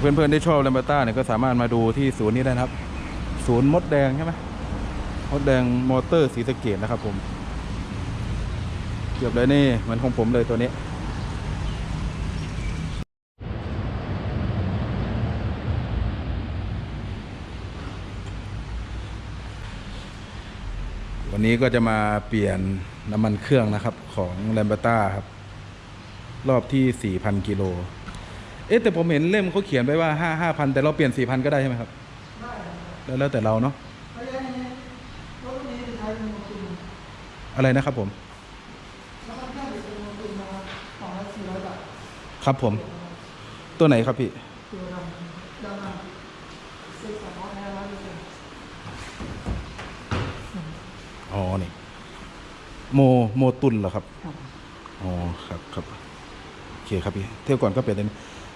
เพื่อนๆที่ชอบแลมเบต้าเนี่ยก็สามารถมาดูที่ศูนย์นี้ได้นะครับ ศูนย์มดแดงใช่ไหมมดแดงมอเตอร์สีสเกตนะครับผมเกือบเลยนี่เหมือนของผมเลยตัวนี้วันนี้ก็จะมาเปลี่ยนน้ำมันเครื่องนะครับของแลมเบต้าครับ รอบที่ 4,000 กิโล เอ๊ะแต่ผมเห็นเล่มเขาเขียนไว้ว่า5 5,000แต่เราเปลี่ยน4,000ก็ได้ใช่ไหมครับได้ครับแล้วแล้วแต่เราเนาะเพราะฉะนั้นรถนี้จะใช้เป็นโมกุลอะไรนะครับผมแล้วก็แค่เป็นโมกุลนะครับสองร้อยสี่ร้อยบาทครับผม ตัวไหนครับพี่ตัวดำดำน้ำซื้อสองร้อยห้าร้อยเปอร์เซ็นต์อ๋อนี่โมโมตุลเหรอครับครับ อ๋อครับครับโอเคครับพี่ เที่ยวก่อนก็เปลี่ยนเลย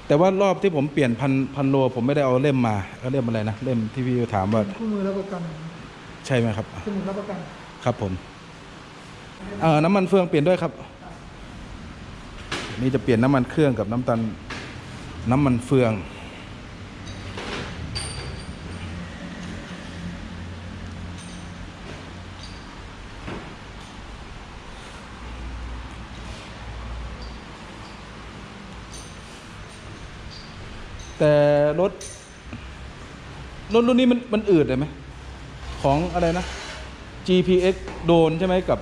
แต่ว่ารอบที่ผมเปลี่ยนพันพันโลผมไม่ได้เอาเล่มมาก็เล่มอะไรนะเล่มที่พี่ถามว่าคู่มือรับประกันใช่ไหมครับคู่มือรับประกันครับผมเอ่อน้ำมันเฟืองเปลี่ยนด้วยครับนี่จะเปลี่ยนน้ำมันเครื่องกับน้ำตาลน้ำมันเฟือง แต่รถ รถรุ่นนี้มันมันอืดเลยไหม ของอะไรนะ GPX โดนใช่ไหมกับ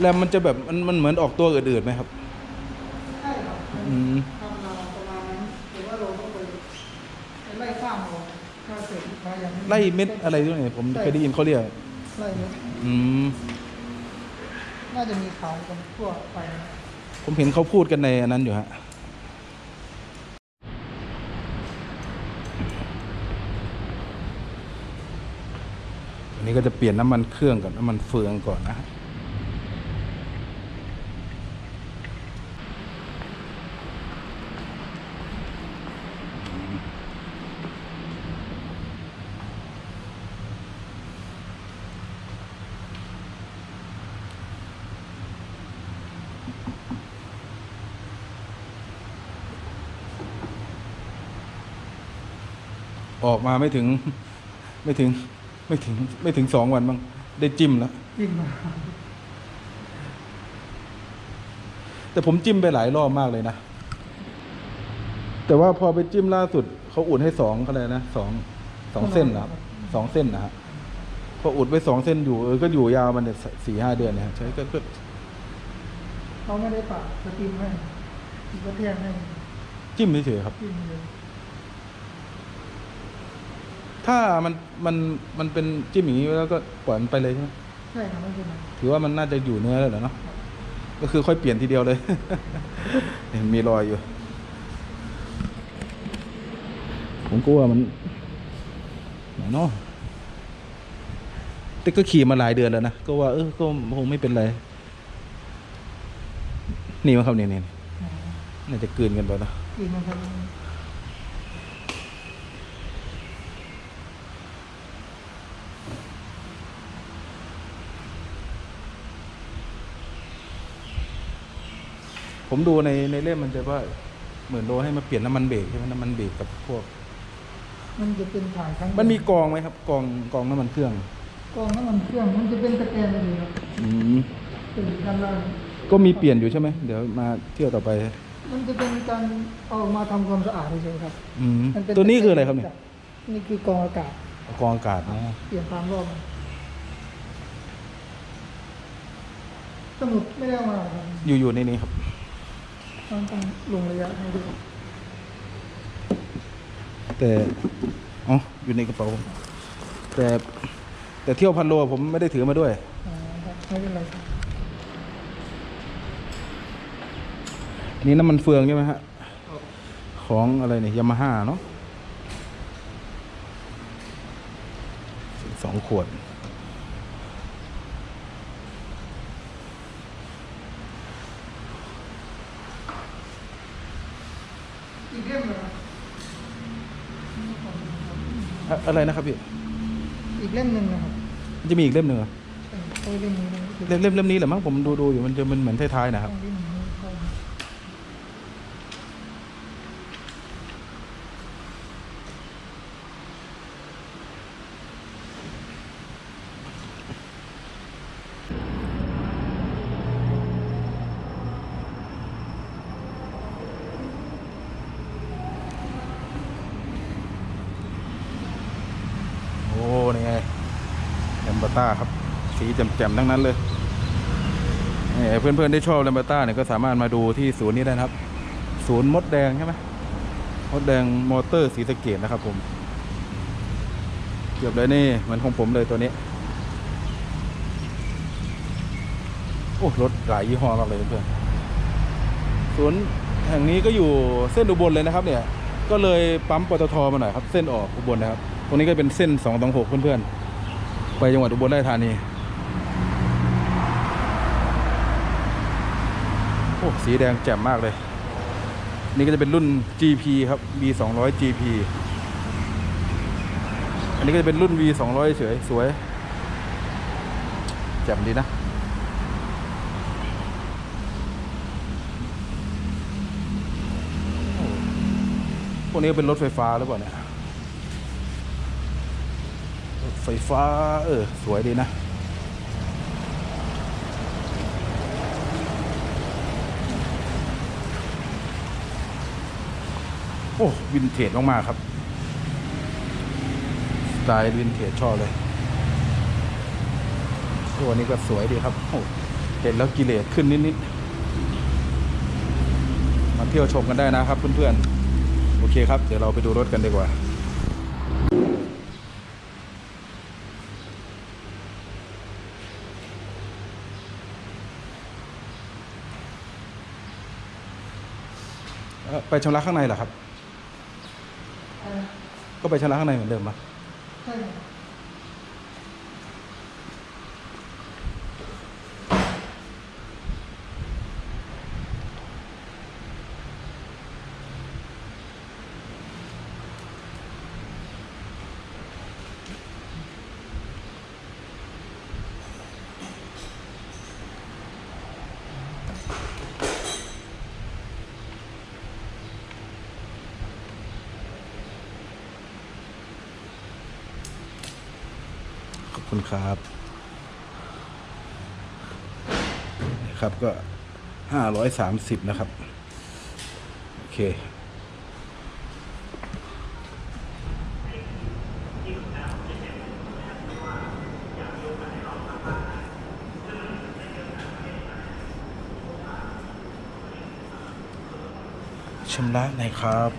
แรมมันจะแบบมันมันเหมือนออกตัวอืดๆไหมครับ ใช่ครับอืม ทำมาประมาณนั้นหรือว่าเราต้องไปไล่สร้างเอาถ้าเสร็จมาอย่างนี้ไล่เม็ดอะไรด้วยเนี่ยผมเคยได้ยินเขาเรียก ไล่เม็ดอืม น่าจะมีขายกันทั่วไปนะผมเห็นเขาพูดกันในอันนั้นอยู่ฮะ นี้ก็จะเปลี่ยนน้ำมันเครื่องกับน้ำมันเฟืองก่อนนะออกมาไม่ถึงไม่ถึง ไม่ถึงไม่ถึงสองวันบ้างได้จิ้มแล้วยิ่งมาแต่ผมจิ้มไปหลายรอบมากเลยนะ แต่ว่าพอไปจิ้มล่าสุดเขาอุดให้สองเขาเลยนะสองสองเส้นนะครับสองเส้นนะฮะพออุดไปสองเส้นอยู่เออก็อยู่ยาวมันเนี่ยสี่ห้าเดือนเนี่ยฮะใช้ก็ก็เขาไม่ได้ปะสตรีมให้ก็เทียงให้จิ้มเฉยๆครับจิ้มเลย ถ้ามันมันมันเป็นจิ้มอย่างนี้แล้วก็ปล่อยมันไปเลยใช่ไหมใช่ครับไม่เป็นไรถือว่ามันน่าจะอยู่เนื้อแล้วเหรอเนาะก็คือค่อยเปลี่ยนทีเดียวเลย เห็นมีรอยอยู่ ผมก็ว่ามันไหนเนาะแต่ก็ขี่มาหลายเดือนแล้วนะ ก็ว่าเออก็คงไม่เป็นไร นี่มั้งครับเนี่ยเนี่ยน่าจะกลืนกันไปนะกินนะครับ ผมดูในในเล่มมันจะว่าเหมือนโลให้มาเปลี่ยนน้ำมันเบรกใช่ไหมน้ำมันเบรกกับพวก มันจะเป็นถ่ายครั้งมันมีกองไหมครับ กองกองน้ำมันเครื่อง กองน้ำมันเครื่อง มันจะเป็นตะแกรงเลยครับอืมเป็นด้านล่างก็มีเปลี่ยนอยู่ใช่ไหมเดี๋ยวมาเที่ยวต่อไป มันจะเป็นการเอามาทำความสะอาดเฉยๆครับ อืมมัเป็ตัวนี้คืออะไรครับเนี่ยนี่คือกองอากาศกองอากาศนะเปลี่ยนตามรอบมันสมุดไม่ได้เอามาครับอยู่อยู่ในนี้ครับ ต้องต้องลงระยะให้ดูแต่อ๋ออยู่ในกระเป๋าผมแต่แต่เที่ยวพันโลผมไม่ได้ถือมาด้วยอ่าครับไม่เป็นไรครับอันนี้น้ำมันเฟืองใช่ไหมฮะของอะไรเนี่ยยามาฮ่าเนาะสองขวด อีกเล่มเหรอ อะอะไรนะครับพี่อีกเล่มหนึ่งนะครับมันจะมีอีกเล่มหนึ่งเหรอเออเล่มนี้นะเล่มเล่มเล่มนี้แหละมั้งผมดูดูอยู่มันจะมันเหมือนท้ายๆนะครับ เล่มนี้เข้า มเบต้าครับ สีแจ่มๆทั้งนั้นเลยเนี่เพื่อนๆที่ชอบแลมเบต้าเนี่ยก็สามารถมาดูที่ศูนย์นี้ได้นะครับ ศูนย์มดแดงใช่ไหมมดแดงมอเตอร์สีสเกตนะครับ ผมเกือบเลยนี่เหมือนของผมเลยตัวนี้โอ้รถหลายยี่ห้อมากเลยเพื่อนๆศูนย์แห่งนี้ก็อยู่เส้นอุบลเลยนะครับ เนี่ย ก็เลยปั๊มปตทมาหน่อยครับ เส้นออกอุบลนะครับ ตรงนี้ก็เป็นเส้นสองตองหกเพื่อนๆ ไปจังหวัดอุบลราชธานีโอ้สีแดงแจ่มมากเลย นี่ก็จะเป็นรุ่น GP ครับ V 2 0 0 GP อันนี้ก็จะเป็นรุ่น V 2 0 0เฉยสวย แจ่มดีนะพวกนี้เป็นรถไฟฟ้าหรือเปล่าเนี่ย รถ ไฟฟ้า เออ สวยดีนะ โอ้วินเทจมาก ๆ ครับ สไตล์วินเทจชอบเลยตัวนี้ก็สวยดีครับโอ้เห็นแล้วกิเลสขึ้นนิด ๆ มาเที่ยวชมกันได้นะครับเพื่อน ๆ โอเคครับ เดี๋ยวเราไปดูรถกันดีกว่า ไปชำระข้างในเหรอครับเออก็ไปชำระข้างในเหมือนเดิมปะใช่ คุณครับครับก็ห้าร้อยสามสิบนะครับ โอเคชำระไหนอยครับ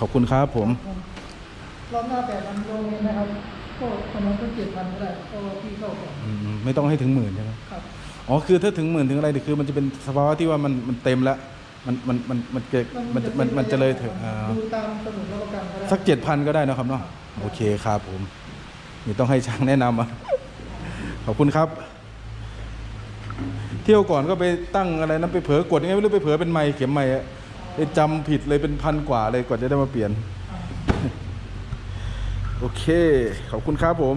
ขอบคุณครับผมผม รอบหน้าแปดพันโลเมตรนะครับก็ประมาณก็เจ็ดพันก็ได้เพราะว่าพี่เข้าก่อนอืมไม่ต้องให้ถึงหมื่นใช่ไหมครับอ๋อคือถ้าถึงหมื่นถึงอะไรเนี่ยคือมันจะเป็นสภาวะที่ว่ามันมันเต็มแล้ว มันมันมันมันเกิดมันมันมันมันจะเลยถึงอ่าดูตามสมุดรับประกันก็ได้สักเจ็ดพันก็ได้นะครับเนาะโอเคครับผมนี่ต้องให้ช่างแนะนำอะขอบคุณครับ เที่ยวก่อนก็ไปตั้งอะไรนั้นไปเผลอกดยังไงไม่รู้ไปเผลอเป็นไม้เข็มไม้อะไป จำผิดเลยเป็นพันกว่าเลยกว่าจะได้มาเปลี่ยน โอเค ขอบคุณครับผม